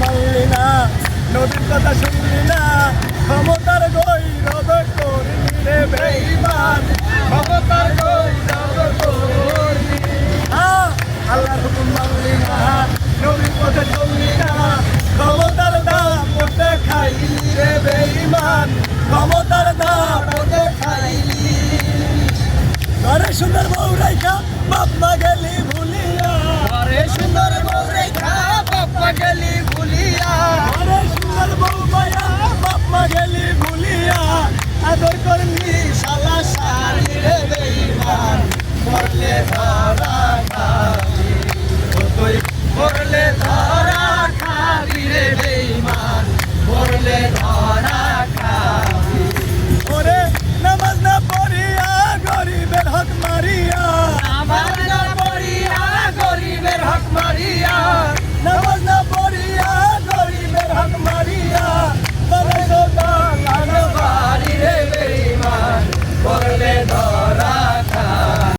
মানলি না নদীর কথা শুনলি না ক্ষমতার গৈরব করলি রে বেঈমান ক্ষমতার গৈরব করলি। আহ, আল্লাহর হুকুম মানলি না নবীর পথে চললি না ক্ষমতার দাম ওতে খাইলি রে বেঈমান ক্ষমতার দাম ওতে খাইলি ঘরে সুন্দর বউ রাইখা বাপ মা গেলি ভুলি